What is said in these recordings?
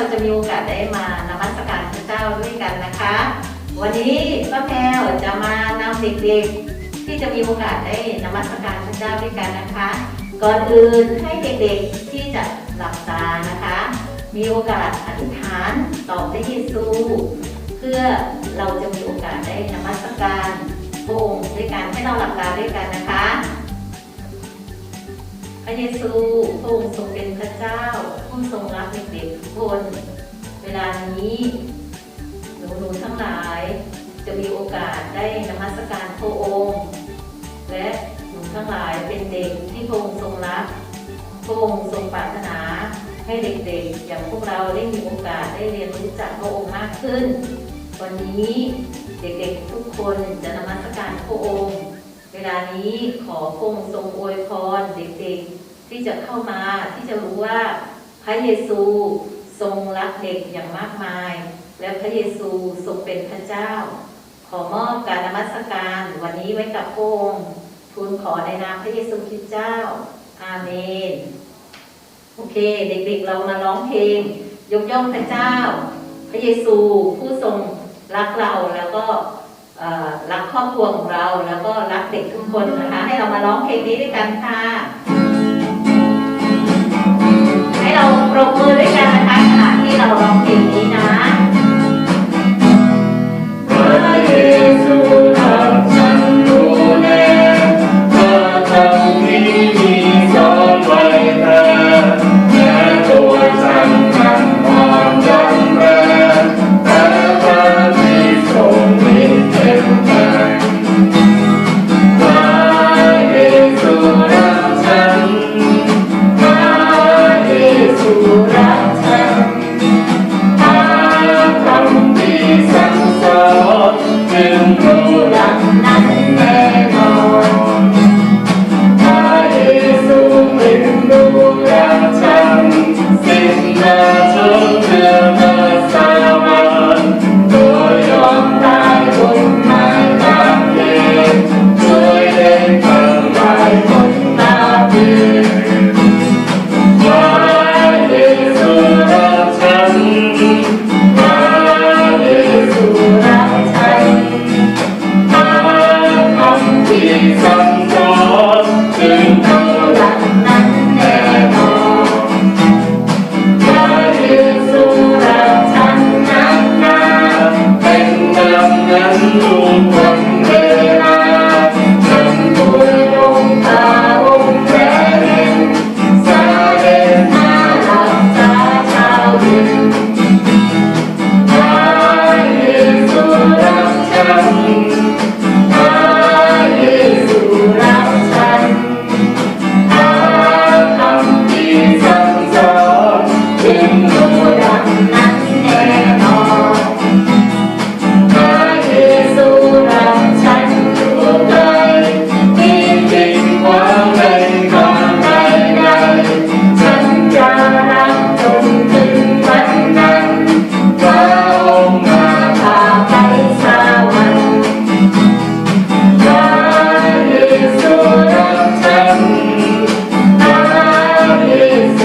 เราจะมีโอกาสได้มานมัสการพระเจ้าด้วยกันนะคะ วันนี้ป้าแพรวจะมานำเด็กๆ ที่จะมีโอกาสได้นมัสการพระเจ้าด้วยกันนะคะ ก่อนอื่นให้เด็กๆที่จะหลับตานะคะ มีโอกาสอธิษฐานต่อพระเยซูเพื่อเราจะมีโอกาสได้นมัสการพระองค์ด้วยกันให้เราหลับตาด้วยกันนะคะ พระเยซูพระองค์ทรงเป็นพระเจ้า ผู้ทรงรักเด็กๆทุกคน เวลานี้หนูๆทั้งหลาย จะมีโอกาสได้นมัสการพระองค์ และหนูทั้งหลายเป็นเด็กที่พระองค์ทรงรักพระองค์ทรงปรารถนาให้เด็กๆ อย่างพวกเราได้มีโอกาสได้เรียนรู้จักพระองค์มากขึ้น วันนี้เด็กๆทุกคนจะนมัสการพระองค์ เวลานี้ขอพระองค์ทรงอวยพรเด็กๆที่จะเข้ามาที่จะรู้ว่าพระเยซูทรงรักเด็กอย่างมากมาย และพระเยซูทรงเป็นพระเจ้า ขอมอบการนมัสการวันนี้ไว้กับพระองค์ทูลขอในนามพระเยซูคริสต์เจ้า อาเมน โอเค เด็กๆเรามาร้องเพลง ยกย่องพระเจ้า พระเยซูผู้ทรงรักเราแล้วก็ รักครอบครัวของเราแล้วก็รักเด็กทุกคนนะคะ ให้เรามาร้องเพลงนี้ด้วยกันค่ะ ให้เราปรบมือด้วยกันนะคะขณะที่เราร้องเพลงนี้นะพระเยซู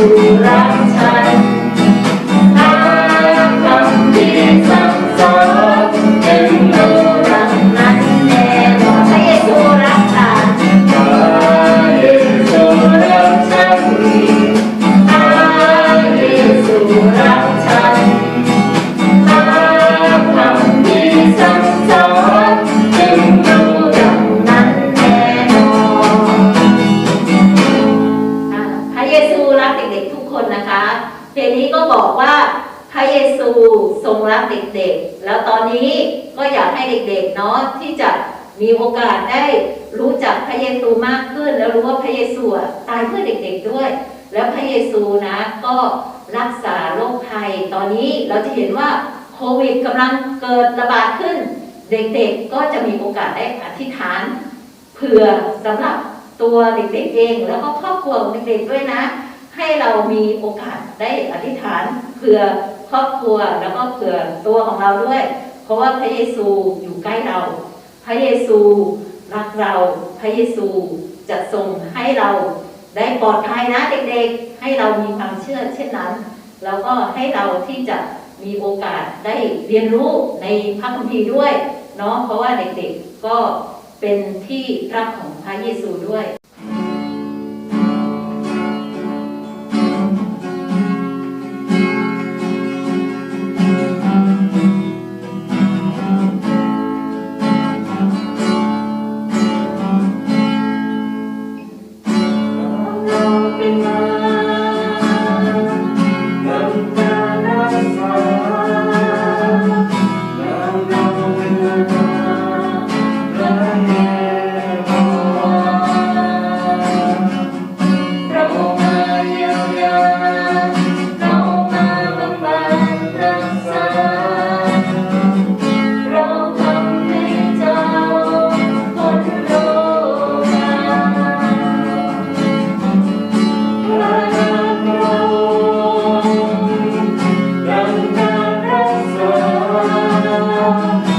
ซู ตอนนี้เราจะเห็นว่าโควิดกำลังเกิดระบาดขึ้น เด็กๆก็จะมีโอกาสได้อธิษฐานเผื่อสำหรับตัวเด็กๆเองแล้วก็ครอบครัวของเด็กๆด้วยนะ ให้เรามีโอกาสได้อธิษฐานเผื่อครอบครัวแล้วก็เผื่อตัวของเราด้วย เพราะว่าพระเยซูอยู่ใกล้เรา พระเยซูรักเราพระเยซูจะทรงให้เราได้ปลอดภัยนะเด็กๆ ให้เรามีความเชื่อเช่นนั้น แล้วก็ให้เราที่จะมีโอกาสได้เรียนรู้ในพระคัมภีร์ด้วยเนาะเพราะว่าเด็กๆก็เป็นที่รักของพระเยซูด้วยาน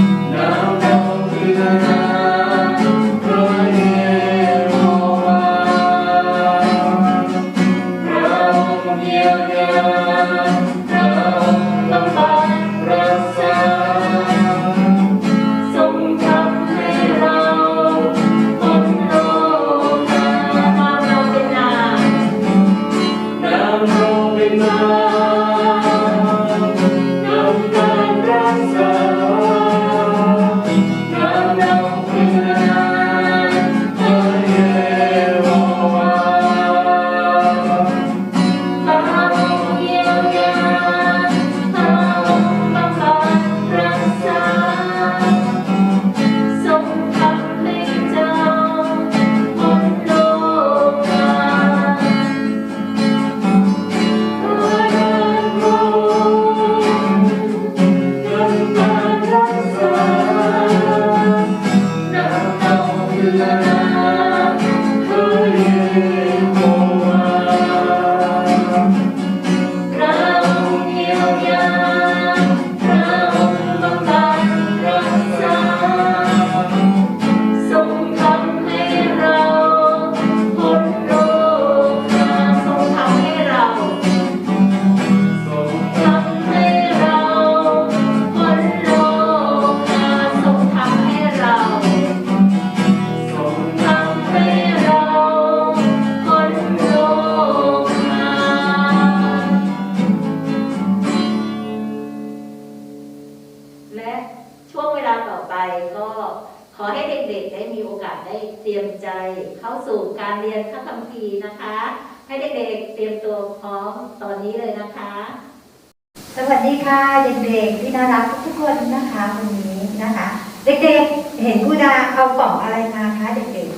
ค่ะเด็กๆที่น่ารักทุกคนนะคะวันนี้นะคะ เด็กๆ เห็นกูดาเอากล่องอะไรมาคะเด็ก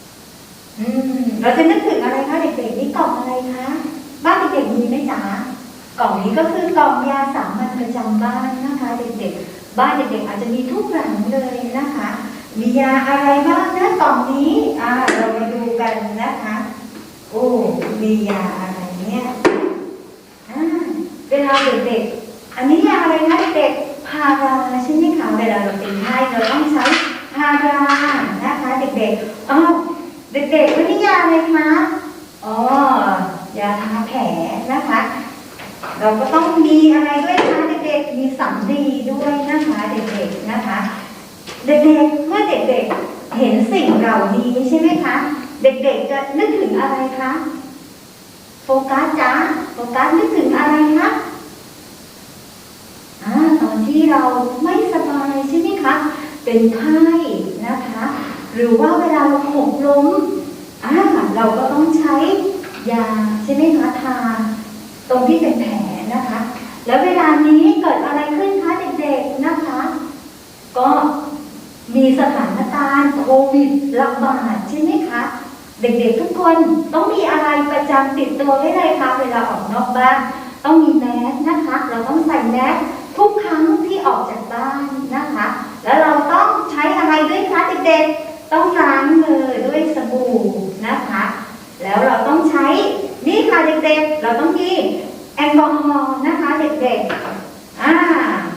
ๆอืมเราจะนึกถึงอะไรคะเด็กๆนี่กล่องอะไรคะบ้านเด็กๆมีไหมจ๊ะกล่องนี้ก็คือกล่องยาสามัญประจำบ้านนะคะ เด็กๆ บ้านเด็กๆอาจจะมีทุกหลังเลยนะคะ มียาอะไรบ้างนะกล่องนี้อ่าเรามาดูกันนะคะ โอ้มียาอะไรเนี่ยอ่าเวลาเด็กๆ อันนี้ยาอะไรนะเด็กๆพาราใช่ไหมคะเวลาเราเป็นไข้เราต้องใช้พารานะคะเด็กๆอ๋อเด็กๆวันนี้ยาอะไรคะอ๋อยาทาแผลนะคะ เราก็ต้องมีอะไรด้วยคะเด็กๆมีสำลีด้วยนะคะเด็กๆนะคะ เด็กๆเมื่อเด็กๆเห็นสิ่งเหล่านี้ใช่ไหมคะ เด็กๆจะนึกถึงอะไรคะโฟกัสจ้าโฟกัสนึกถึงอะไรคะ ที่เราไม่สบายใช่ไหมคะ เป็นไข้นะคะ หรือว่าเวลาเราหกล้มอ่าเราก็ต้องใช้ยาใช่ไหมคะทาตรงที่เป็นแผลนะคะ แล้วเวลานี้เกิดอะไรขึ้นคะเด็กๆนะคะ ก็มีสถานการณ์โควิดระบาดใช่ไหมคะ เด็กๆทุกคนต้องมีอะไรประจำติดตัวไว้เลยค่ะเวลาออกนอกบ้านต้องมีแมสนะคะ เราต้องใส่แมสทุกครั้ง ออกจากบ้านนะคะ แล้วเราต้องใช้อะไรด้วยคะเด็กๆต้องล้างมือด้วยสบู่นะคะ แล้วเราต้องใช้นี่ค่ะเด็กๆ เราต้องมีแอลกอฮอล์นะคะ เด็กๆอ่า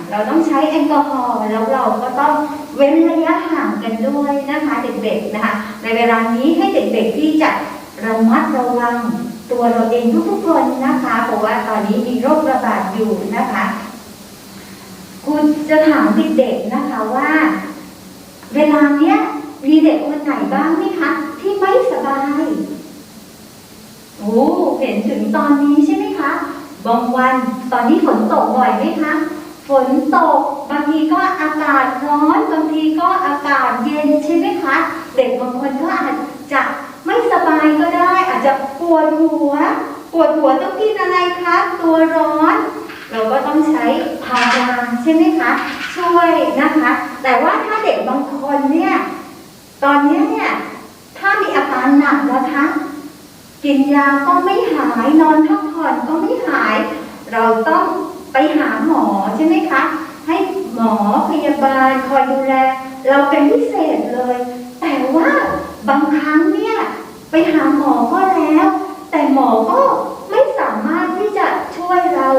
เราต้องใช้แอลกอฮอล์แล้วเราก็ต้องเว้นระยะห่างกันด้วยนะคะเด็กๆนะคะ ในเวลานี้ให้เด็กๆที่จะระมัดระวังตัวเราเองทุกๆคนนะคะเพราะว่าตอนนี้มีโรคระบาดอยู่นะคะ คุณจะถามเด็กๆนะคะว่า เวลาเนี้ยมีเด็กคนไหนบ้างไหมคะ ที่ไม่สบายโอ้เห็นถึงตอนนี้ใช่ไหมคะบางวันตอนนี้ฝนตกบ่อยไหมคะฝนตกบางทีก็อากาศร้อนบางทีก็อากาศเย็นใช่ไหมคะ เด็กบางคนก็อาจจะไม่สบายก็ได้ อาจจะปวดหัว ปวดหัวต้องกินอะไรคะ ตัวร้อน เราก็ต้องใช้พาราใช่ไหมคะ ช่วยนะคะ แต่ว่าถ้าเด็กบางคนเนี่ย ตอนนี้เนี่ย ถ้ามีอาการหนักนะคะ กินยาก็ไม่หาย นอนพักผ่อนก็ไม่หาย เราต้องไปหาหมอใช่ไหมคะ ให้หมอพยาบาลคอยดูแล เราเป็นพิเศษเลย แต่ว่าบางครั้งเนี่ยไปหาหมอก็แล้ว แต่หมอก็ไม่สามารถที่จะช่วยเรา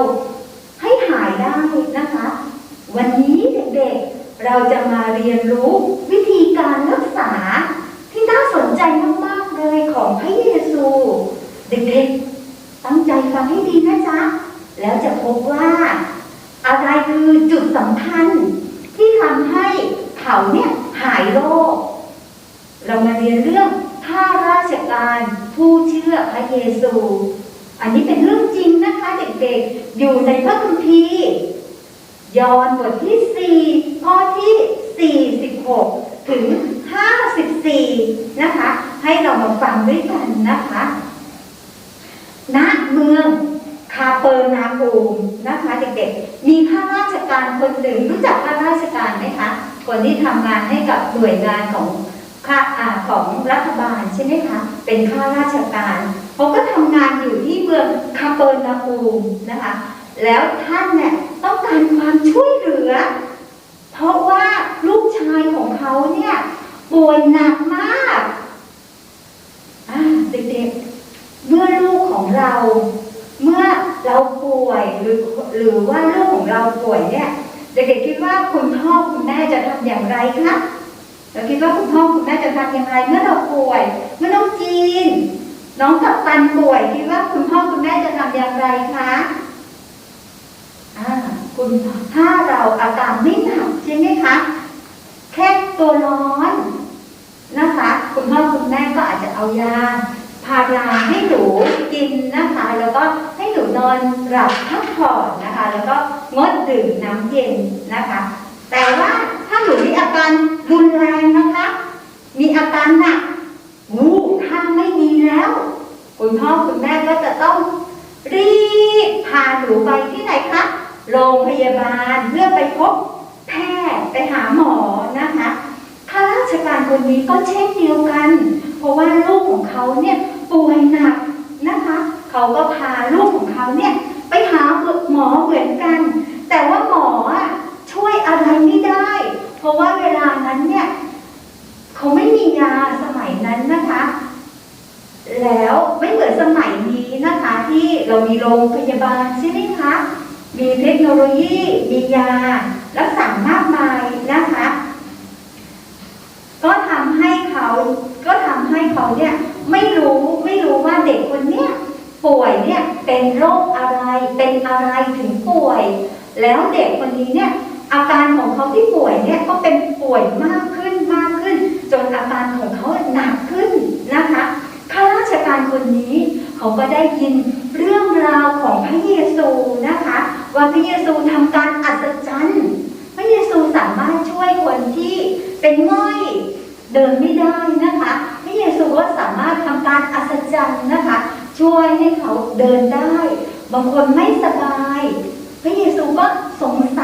ให้หายได้นะคะ วันนี้เด็กๆ เราจะมาเรียนรู้วิธีการรักษาที่น่าสนใจมากๆเลยของพระเยซู เด็กๆ ตั้งใจฟังให้ดีนะจ๊ะ แล้วจะพบว่า อะไรคือจุดสำคัญที่ทำให้เขาเนี่ยหายโรค เรามาเรียนเรื่องข้าราชการผู้เชื่อพระเยซู อันนี้เป็นเรื่องจริงนะคะเด็กๆ อยู่ในพระคัมภีร์ยอห์นบทที่ 4 ข้อที่ 46 ถึง 54 นะคะ ให้เรามาฟังด้วยกันนะคะณเมืองคาเปอร์นาอูมนะคะเด็กๆ มีข้าราชการคนหนึ่งรู้จักข้าราชการไหมคะ คนที่ทำงานให้กับหน่วยงานของ ข้าอ่าของรัฐบาลใช่ไหมคะ เป็นข้าราชการเขาก็ทำงานอยู่ที่เมืองคาเปอร์นาอูมนะคะ แล้วท่านเนี่ยต้องการความช่วยเหลือ เพราะว่าลูกชายของเขาเนี่ยป่วยหนักมากอ่าเด็กๆ เมื่อลูกของเรา เมื่อเราป่วยหรือหรือว่าลูกของเราป่วยเนี่ย เด็กๆคิดว่าคุณพ่อคุณแม่จะทำอย่างไรคะ เราคิดว่าคุณพ่อคุณแม่จะทำย่างไรเมื่อเราป่วย เมื่อน้องจีน น้องกับตันป่วย คิดว่าคุณพ่อคุณแม่จะทำอย่างไรคะอ่าคุณถ้าเราอาการไม่หนักใช่ไหมคะ แค่ตัวร้อนนะคะ คุณพ่อคุณแม่ก็อาจจะเอายาพาราให้หนูกินนะคะ แล้วก็ให้หนูนอนหลับพักผ่อนนะคะ แล้วก็งดดื่มน้ำเย็นนะคะ แต่ว่าถ้าหนูมีอาการรุนแรงนะคะ มีอาการหนักวูถ้าไม่ดีแล้ว คุณพ่อคุณแม่ก็จะต้องรีบพาหนูไปที่ไหนคะโรงพยาบาลเพื่อไปพบแพทย์ไปหาหมอนะคะข้าราชการคนนี้ก็เช่นเดียวกัน เพราะว่าลูกของเขาเนี่ยป่วยหนักนะคะ เขาก็พาลูกของเขาเนี่ยไปหาหมอเหมือนกัน แต่ว่าหม อะไรไม่ได้ เพราะว่าเวลานั้นเนี่ยเขาไม่มียาสมัยนั้นนะคะ แล้วไม่เหมือนสมัยนี้นะคะ ที่เรามีโรงพยาบาลใช่ไหมคะมีเทคโนโลยีมียารักษามากมายนะคะ ก็ทำให้เขาก็ทำให้เขาเนี่ยไม่รู้ไม่รู้ว่าเด็กคนเนี้ยป่วยเนี่ยเป็นโรคอะไรเป็นอะไรถึงป่วย แล้วเด็กคนนี้เนี่ย อาการของเขาที่ป่วยเนี่ยก็เป็นป่วยมากขึ้นมากขึ้น จนอาการของเขาหนักขึ้นนะคะข้าราชการคนนี้เขาก็ได้ยินเรื่องราวของพระเยซูนะคะ ว่าพระเยซูทำการอัศจรรย์พระเยซูสามารถช่วยคนที่เป็นง่อยเดินไม่ได้นะคะพระเยซูก็สามารถทำการอัศจรรย์นะคะ ช่วยให้เขาเดินได้ บางคนไม่สบาย พระเยซูก็สงส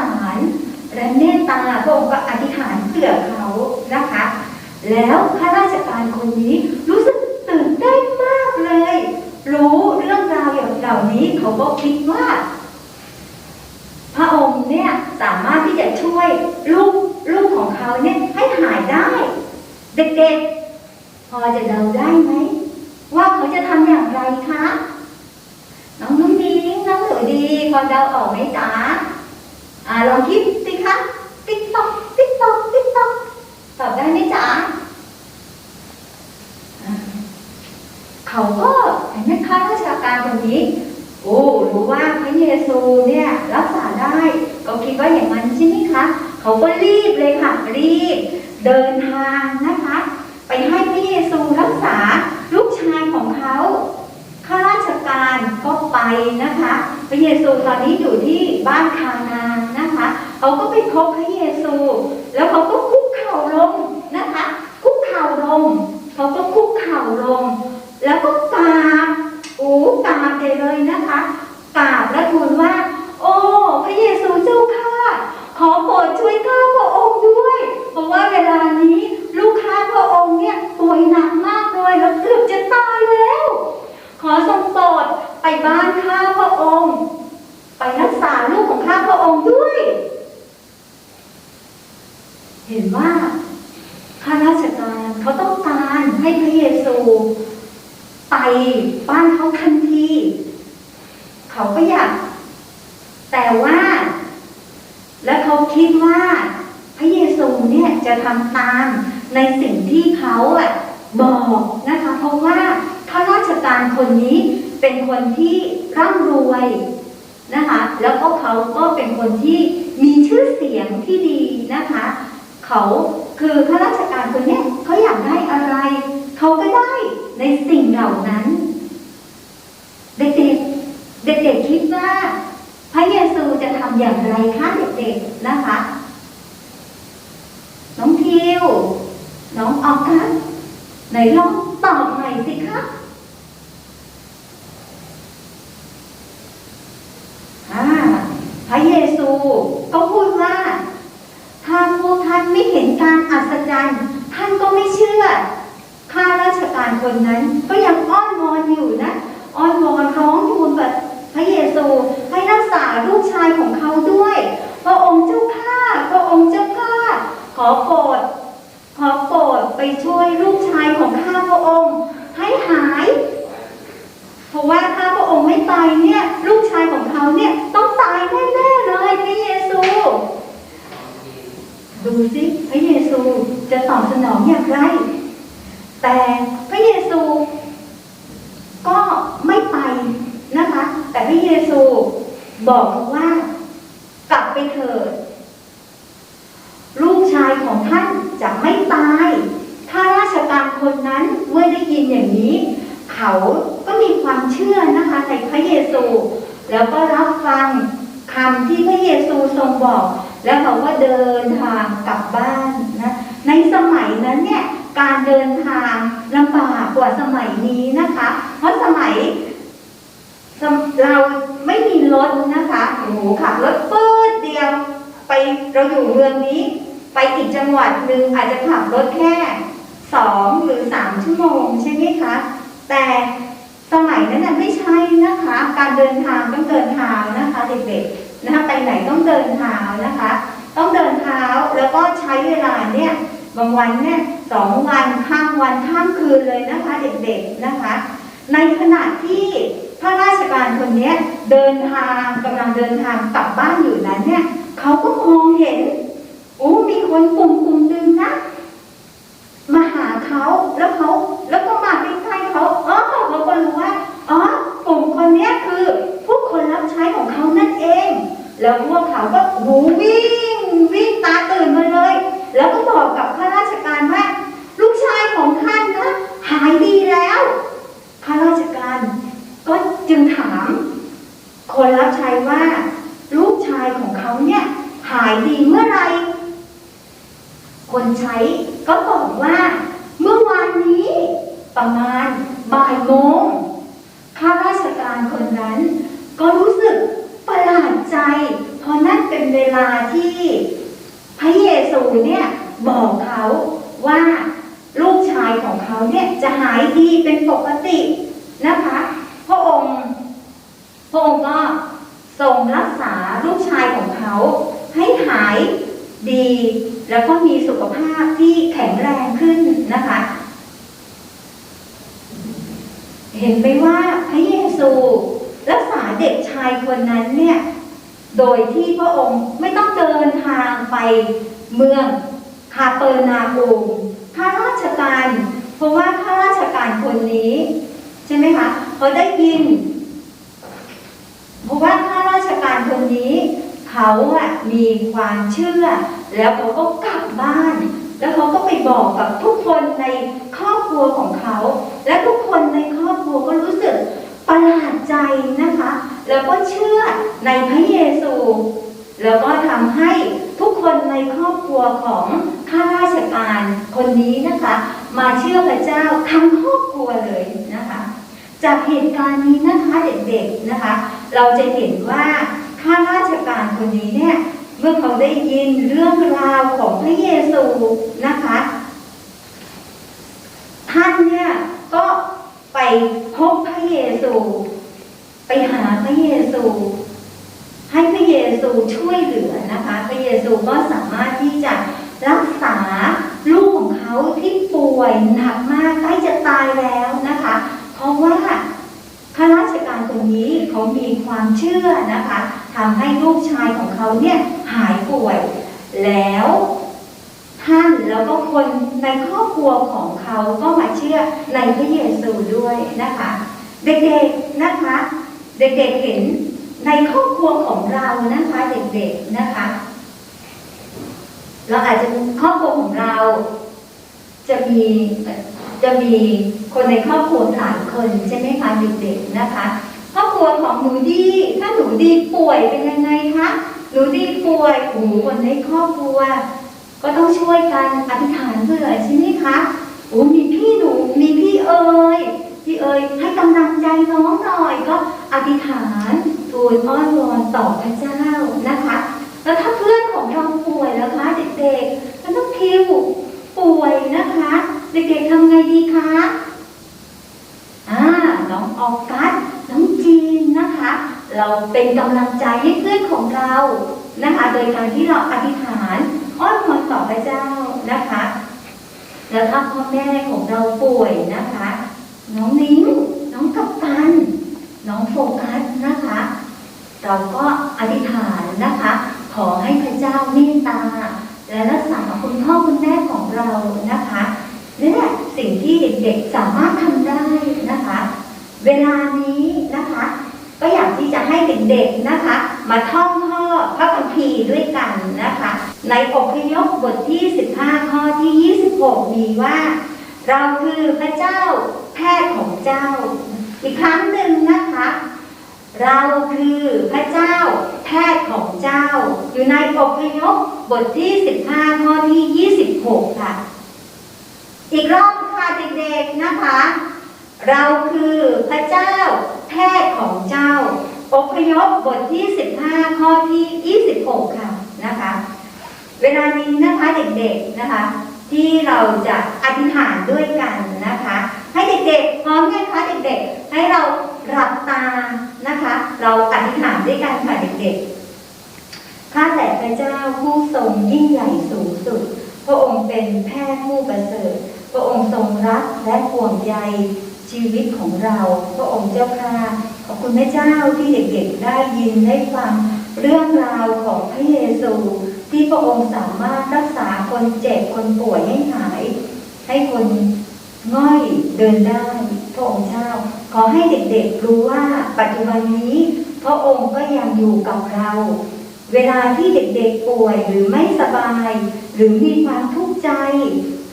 าร และเมตตาพระองค์ก็อธิษฐานเผื่อเขานะคะ แล้วข้าราชการคนนี้รู้สึกตื่นเต้นมากเลย รู้เรื่องราวอย่างเหล่านี้เขาก็คิดว่า พระองค์เนี่ยสามารถที่จะช่วยลูกลูกของเขาเนี่ยให้หายได้ เด็กๆ พอจะเดาได้ไหมว่าเขาจะทำอย่างไรคะน้องนุ่มนิ้งน้องหนูดีพอเดาออกไหมจ๊ะอ่าลองคิดสิคะ ติ๊กตอก ติ๊กตอก ติ๊กตอก ตอบได้ไหมจ๊ะอ่าเขาก็เห็นไหมคะราชการ ว่าพระเยซูเนี่ยรักษาได้ก็คิดว่าอย่างนั้นใช่ไหมคะเขาก็รีบเลยค่ะรีบ เดินทางนะคะ ไปให้พระเยซูรักษาลูกชายของเขาข้าราชการก็ไปนะคะ พระเยซูตอนนี้อยู่ที่บ้านคานานนะคะเขาก็ไปพบพระเยซู แล้วเขาก็คุกเข่าลงนะคะ คุกเข่าลงเขาก็คุกเข่าลง แล้วก็กราบโอ้กราบเลยนะคะกราบและทูลว่า โอ้ พระเยซูเจ้าข้า ขอโปรดช่วยข้าพระองค์ด้วย เพราะว่าเวลานี้ลูกข้าพระองค์เนี่ยป่วยหนักมากเลยแล้วเกือบจะตายแล้ว ขอทรงโปรดไปบ้านข้าพระองค์ ไปรักษาลูกของข้าพระองค์ด้วย เห็นว่าข้าราชการเขาต้องการให้พระเยซู ไปบ้านเขาทันที เขาก็อยาก แต่ว่า และเขาคิดว่า พระเยซูเนี่ยจะทำตามในสิ่งที่เขาอะบอกนะคะ เพราะว่าข้าราชการคนนี้เป็นคนที่ร่ำร วยนะคะ แล้วก็เขาก็เป็นคนที่มีชื่อเสียงที่ดีนะคะ เขาคือข้าราชการคนนี้เขาอยากได้อะไร เขาก็ได้ในสิ่งเหล่านั้น เด็กๆ เด็กๆคิดว่าพระเยซูจะทำอย่างไรคะเด็กๆนะคะ น้องทิวน้องออกัสไหนลองตอบหน่อยสิคะอ่าพระเยซูก็พูดว่า ถ้าพวกท่านไม่เห็นการอัศ จรรย์ ท่านก็ไม่เชื่อ ข้าราชการคนนั้นก็ยังอ้อนวอนอยู่นะ อ้อนวอนร้องทูลแบบพระเยซูให้รักษาลูกชายของเขาด้วยพระองค์เจ้าข้าพระองค์เจ้าข้าขอโปรด ขอโปรดไปช่วยลูกชายของข้าพระองค์ ให้หาย เพราะว่าถ้าพระองค์ไม่ไปเนี่ย ลูกชายของเขาเนี่ยต้องตายแน่ๆเลยพระเยซู ดูสิพระเยซูจะตอบสนองอย่างไร แต่พระเยซู ก็ไม่ไปนะคะ แต่พระเยซูบอกว่ากลับไปเถิด ลูกชายของท่านจะไม่ตายถ้าราชการคนนั้นเมื่อได้ยินอย่างนี้ เขาก็มีความเชื่อนะคะในพระเยซู แล้วก็รับฟังคำที่พระเยซูทรงบอก แล้วเขาก็เดินทางกลับบ้านนะในสมัยนั้นเนี่ยการเดินทางลำบากกว่าสมัยนี้นะคะ เพราะสมัยมเราไม่มีรถนะคะโอ้โหขับรถปื๊ดเดียวไปเราอยู่เมืองนี้ ไปอีกจังหวัดหนึ่งอาจจะขับรถแค่สองหรือสามชั่วโมงใช่ไหมคะ แต่สมัยนั้นไม่ใช่นะคะ การเดินทางต้องเดินท้านะคะเด็กๆ นะคะไปไหนต้องเดินเท้านะคะ ต้องเดินเท้าแล้วก็ใช้เวลาเนี่ยบางวันเนี่ยสองวันข้ามวันข้ามคืนเลยนะคะเด็กๆนะคะ ในขณะที่พระราชการคนนี้เดินทางกำลังเดินทางกลับบ้านอยู่นั้นเนี่ยเขาก็มองเห็นโอ้มีคนกลุ่มกลุ่มหนึ่งนะ มาหาเขาแล้วเขาแล้วก็มาใกล้ๆเขาอ๋อเขาก็รู้ว่าอ๋อกลุ่มคนเนี้ยคือผู้คนรับใช้ของเขานั่นเอง แล้วพวกเขาก็หูวิ่งวิ่งตาตื่นมาเลย แล้วก็บอกกับข้าราชการว่า ลูกชายของท่านนะหายดีแล้วข้าราชการก็จึงถาม คนรับใช้ว่า ลูกชายของเขาเนี่ยหายดีเมื่อไหรคนใช้ก็บอกว่า เมื่อวานนี้ประมาณบ่ายโมงข้าราชการคนนั้น ก็รู้สึกประหลาดใจ เพราะนั่นเป็นเวลาที่พระเยซูเนี่ยบอกเขาว่าลูกชายของเขาเนี่ยจะหายดีเป็นปกตินะคะ พระองค์ พระองค์ก็ทรงรักษาลูกชายของเขา ให้หายดี แล้วก็มีสุขภาพที่แข็งแรงขึ้นนะคะ เห็นไหมว่าพระเยซูรักษาเด็กชายคนนั้นเนี่ย โดยที่พระองค์ไม่ต้องเดินทางไปเมืองคาเปอร์นาอูมข้าราชการ เพราะว่าข้าราชการคนนี้ ใช่ไหมคะเขาได้ยิน เพราะว่าข้าราชการคนนี้ เขาอะมีความเชื่อ แล้วเขาก็กลับบ้าน แล้วเขาก็ไปบอกกับทุกคนในครอบครัวของเขา และทุกคนในครอบครัวก็รู้สึกประหลาดใจนะคะ แล้วก็เชื่อในพระเยซู แล้วก็ทำให้ทุกคนในครอบครัวของข้าราชการคนนี้นะคะ มาเชื่อพระเจ้าทั้งครอบครัวเลยนะคะ จากเหตุการณ์นี้นะคะเด็กๆนะคะ เราจะเห็นว่าข้าราชการคนนี้เนี่ย เมื่อเขาได้ยินเรื่องราวของพระเยซูนะคะ ท่านเนี่ยก็ไปพบพระเยซู ไปหาพระเยซู ให้พระเยซูช่วยเหลือนะคะ พระเยซูก็สามารถที่จะรักษาลูกของเขาที่ป่วยหนักมากใกล้จะตายแล้วนะคะ เพราะว่าข้าราชการคนนี้เขามีความเชื่อนะคะทำให้ลูกชายของเขาเนี่ย หายป่วย แล้วท่านแล้วก็คนในครอบครัวของเขาก็มาเชื่อในพระเยซูด้วยนะคะ เด็กๆนะคะ เด็กๆเห็นในครอบครัวของเรานะคะ เด็กๆนะคะ เราอาจจะครอบครัวของเรา จะมีจะมีคนในครอบครัวหลายคนใช่ไหมคะเด็กๆนะคะ ครอบครัวของหนูดีถ้าหนูดีป่วยเป็นยังไงคะ หนูดีป่วยโอ้โหคนในครอบครัว ก็ต้องช่วยกันอธิษฐานเผื่อใช่ไหมคะโอ้มีพี่หนูมีพี่เอ๋ยพี่เอ๋ยให้กำลังใจน้องหน่อย ก็อธิษฐานทูลอ้อนวอนต่อพระเจ้านะคะ แล้วถ้าเพื่อนของเราป่วยแล้วคะเด็กๆมันต้องคิวป่วยนะคะ เด็กๆทำไงดีคะอ่าน้องออกัสน้องจีนนะคะ เราเป็นกำลังใจให้เพื่อนของเรานะคะ โดยการที่เราอธิษฐานอ้อนวอนต่อพระเจ้านะคะ แล้วถ้าพ่อแม่ของเราป่วยนะคะ น้องนิ้งน้องกัปตัน น้องโฟกัสนะคะ เราก็อธิษฐานนะคะ ขอให้พระเจ้าเมตตา และรักษาคุณพ่อคุณแม่ของเรานะคะนี่แหละสิ่งที่เด็กๆสามารถทำได้นะคะ เวลานี้นะคะ ก็อยากที่จะให้เด็กๆนะคะ มาท่องข้อพระคัมภีร์ด้วยกันนะคะ ในอพยพบทที่ 15 ข้อที่ 26 มีว่า เราคือพระเจ้าแพทย์ของเจ้า อีกครั้งหนึ่งนะคะ เราคือพระเจ้าแพทย์ของเจ้า อยู่ในอพยพบทที่ 15 ข้อที่ 26 ค่ะ อีกรอบค่ะเด็กๆนะคะ เราคือพระเจ้าแพทย์ของเจ้าอพยพบทที่ 15 ข้อที่ 26 ค่ะนะคะ เวลานี้นะคะเด็กๆนะคะ ที่เราจะอธิษฐานด้วยกันนะคะ ให้เด็กๆพร้อมยังคะเด็กๆ ให้เราหลับตานะคะ เราอธิษฐานด้วยกันค่ะเด็กๆข้าแต่พระเจ้าผู้ทรงยิ่งใหญ่สูงสุด พระองค์เป็นแพทย์ผู้ประเสริฐพระองค์ทรงรักและห่วงใย ชีวิตของเราพระองค์เจ้าค่ะขอบคุณพระเจ้าที่เด็กๆได้ยินได้ฟังเรื่องราวของพระเยซู ที่พระองค์สามารถรักษาคนเจ็บคนป่วยให้หาย ให้คนง่อยเดินได้พระองค์เจ้า ขอให้เด็กๆรู้ว่าปัจจุบันนี้ พระองค์ก็ยังอยู่กับเรา เวลาที่เด็กๆป่วยหรือไม่สบาย หรือมีความทุกข์ใจ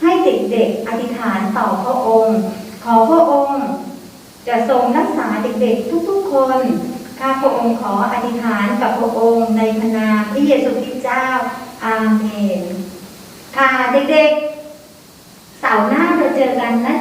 ให้เด็กๆอธิษฐานต่อพระองค์ อพระองค์ จะทรงรักษาเด็กๆ ทุกๆคนข้าพระองค์ขออธิษฐานกับพระองค์ในพระนามพระเยซูคริสต์เจ้า อาเมน ค่ะเด็กๆ เสาร์หน้าเราเจอกันนะ